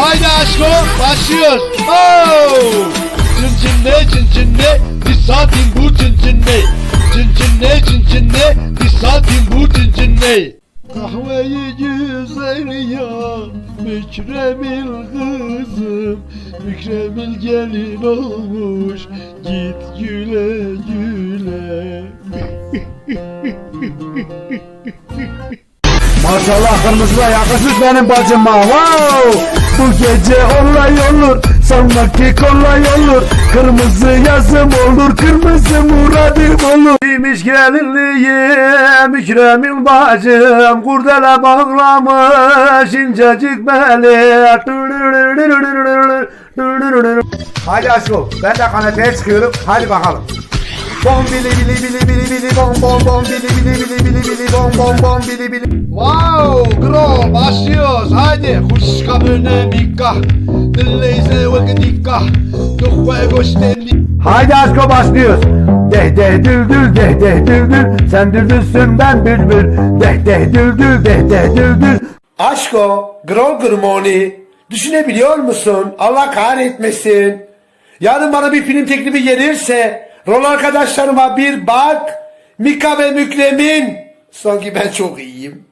Haydi aşko başlıyor. Oh! Çın çın ne çın çın ne? Bir saatin bu çın çın ne? Çın çın ne çın çın ne? Bir saatin bu çın çın ne? Kahveyi güzel ya Mükremil kızım Mükremil gelin olmuş Git güle güle. Maşallah kırmızıla yakışmış benim bacıma wow Bu gece olay olur Sanki kolay olur. Kırmızı yazım olur Kırmızı muradım olur. Giymiş gelinliğim Mükremil bacım Kurdele bağlamış incecik beli Hadi aşkım ben de kanepeye çıkıyorum. Hadi bakalım. Bom bili bili bili bili bili bom bom bom bili bili bili bili bili bom bom bom bili bili. Wow, Haydi. Huş kabine mikah. Dilleyse vakit nikah. Duhve goştenli. Haydi aşko başlıyoruz. Deh deh düldül deh deh düldül Sen düldülsün ben bülbül Deh deh düldül deh deh düldül Aşko, Grol Gurmoni Düşünebiliyor musun? Allah kahretmesin. Yarın bana bir film teklifi gelirse rol arkadaşlarıma bir bak. Mika ve Mükremin. Sanki ben çok iyiyim.